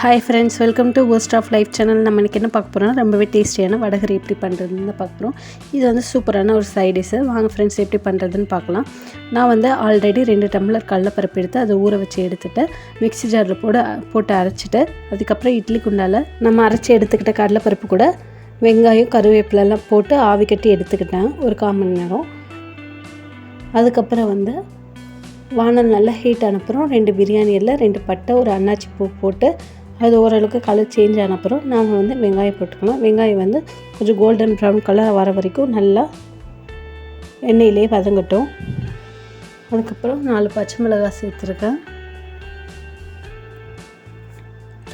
Hi friends welcome to post of life channel நம்ம இன்றைக்கி என்ன பார்க்க போகிறோம்னா ரொம்பவே டேஸ்டியான வடகரி எப்படி பண்ணுறதுன்னு பார்க்க போகிறோம் இது வந்து சூப்பரான ஒரு சைட் டிஷ்ஷு வாங்க ஃப்ரெண்ட்ஸ் எப்படி பண்ணுறதுன்னு பார்க்கலாம். நான் வந்து ஆல்ரெடி ரெண்டு டம்ளர் கடலப்பருப்பு எடுத்து அதை ஊற வச்சு எடுத்துட்டு மிக்ஸி ஜாரில் போட போட்டு அரைச்சிட்டு அதுக்கப்புறம் இட்லி குண்டால் நம்ம அரைச்சி எடுத்துக்கிட்ட கடலைப்பருப்பு கூட வெங்காயம் கருவேப்பிலெல்லாம் போட்டு ஆவி கட்டி எடுத்துக்கிட்டேன். ஒரு கால் மணி நேரம். அதுக்கப்புறம் வந்து வானல் நல்லா ஹீட் அனுப்புகிறோம் ரெண்டு பிரியாணியில் ரெண்டு பட்டை ஒரு அன்னாச்சி பூ போட்டு அது ஓரளவுக்கு கலர் சேஞ்ச் ஆனப்புறம் நாம் வந்து வெங்காயம் போட்டுக்கலாம். வெங்காயம் வந்து கொஞ்சம் கோல்டன் ப்ரௌன் கலர் வர வரைக்கும் நல்லா எண்ணெயிலே வதங்கட்டும். அதுக்கப்புறம் நாலு பச்சை மிளகாய் சேர்த்துருக்கேன்.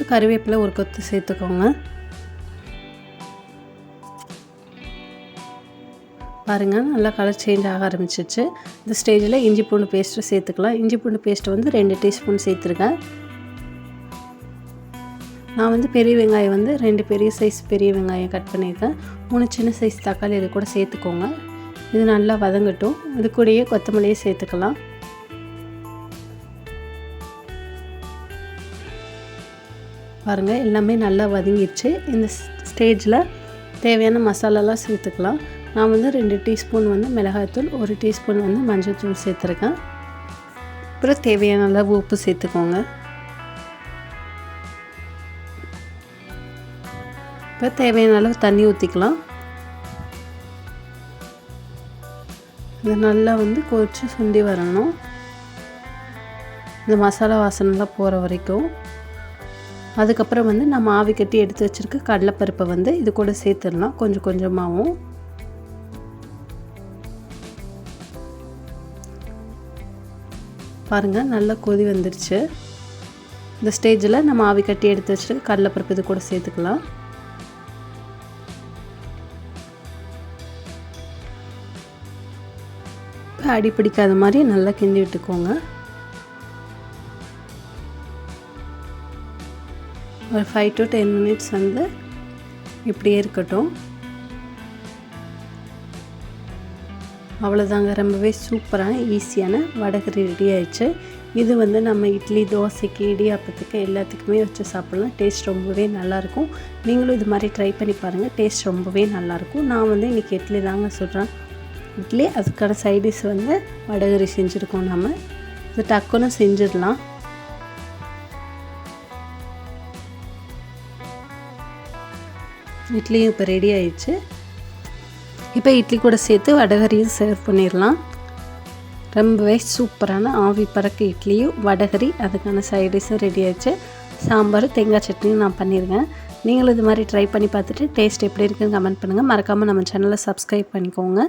கருவேப்பிலை ஒரு கொத்து சேர்த்துக்கோங்க. பாருங்கள் நல்லா கலர் சேஞ்ச் ஆக ஆரம்பிச்சிச்சு. இந்த ஸ்டேஜில் இஞ்சி பூண்டு பேஸ்ட்டு சேர்த்துக்கலாம். இஞ்சி பூண்டு பேஸ்ட்டு வந்து ரெண்டு டீஸ்பூன் சேர்த்துருக்கேன். நான் வந்து பெரிய வெங்காயம் வந்து ரெண்டு பெரிய சைஸ் பெரிய வெங்காயம் கட் பண்ணியிருக்கேன். மூணு சின்ன சைஸ் தக்காளி இது கூட சேர்த்துக்கோங்க. இது நல்லா வதங்கட்டும். இது கூடயே கொத்தமல்லியே சேர்த்துக்கலாம். பாருங்கள் எல்லாமே நல்லா வதங்கிடுச்சு இந்த ஸ்டேஜில் தேவையான மசாலாலாம் சேர்த்துக்கலாம். நான் வந்து ரெண்டு டீஸ்பூன் வந்து மிளகாய்த்தூள் ஒரு டீஸ்பூன் வந்து மஞ்சள் தூள் சேர்த்துருக்கேன். அப்புறம் தேவையான அளவு உப்பு சேர்த்துக்கோங்க. இப்போ தேவையான அளவு தண்ணி ஊற்றிக்கலாம். இது நல்லா வந்து கொதிச்சு சுண்டி வரணும். இந்த மசாலா வாசனைலாம் போகிற வரைக்கும். அதுக்கப்புறம் வந்து நம்ம ஆவி கட்டி எடுத்து வச்சுருக்க கடலைப்பருப்பை வந்து இது கூட சேர்த்துடலாம். கொஞ்சம் கொஞ்சமாகவும் பாருங்கள் நல்லா கொதி வந்துருச்சு. இந்த ஸ்டேஜில் நம்ம ஆவி கட்டி எடுத்து வச்சுட்டு கடலைப்பருப்பு இது கூட சேர்த்துக்கலாம். அடி பிடிக்காத மாதிரி நல்லா கிண்டி விட்டுக்கோங்க. ஒரு ஃபைவ் டு டென் மினிட்ஸ் வந்து இப்படியே இருக்கட்டும். அவ்வளோதாங்க ரொம்பவே சூப்பரான ஈஸியான வடகரி ரெடி ஆயிடுச்சு. இது வந்து நம்ம இட்லி தோசைக்கு இடியாப்பத்துக்கு எல்லாத்துக்குமே வச்சு சாப்பிட்லாம். டேஸ்ட் ரொம்பவே நல்லாயிருக்கும். நீங்களும் இது மாதிரி ட்ரை பண்ணி பாருங்கள் டேஸ்ட் ரொம்பவே நல்லாயிருக்கும். நான் வந்து இன்றைக்கி இட்லி தாங்க சொல்கிறேன் இட்லி அதுக்கான சைடிஷ் வந்து வடகரி செஞ்சுருக்கோம் நம்ம இது டக்குன்னு செஞ்சிடலாம். இட்லியும் இப்போ ரெடி ஆயிடுச்சு. இப்போ இட்லி கூட சேர்த்து வடகரியும் சர்வ் பண்ணிடலாம். ரொம்பவே சூப்பரான ஆவி பறக்க இட்லியும் வடகரி அதுக்கான சைடிஷும் ரெடி ஆயிடுச்சு. சாம்பார் தேங்காய் சட்னியும் நான் பண்ணியிருக்கேன் நீங்களும் இது மாதிரி ட்ரை பண்ணி பார்த்துட்டு டேஸ்ட் எப்படி இருக்குன்னு கமெண்ட் பண்ணுங்கள் மறக்காமல் நம்ம சேனலை சப்ஸ்கிரைப் பண்ணிக்கோங்க.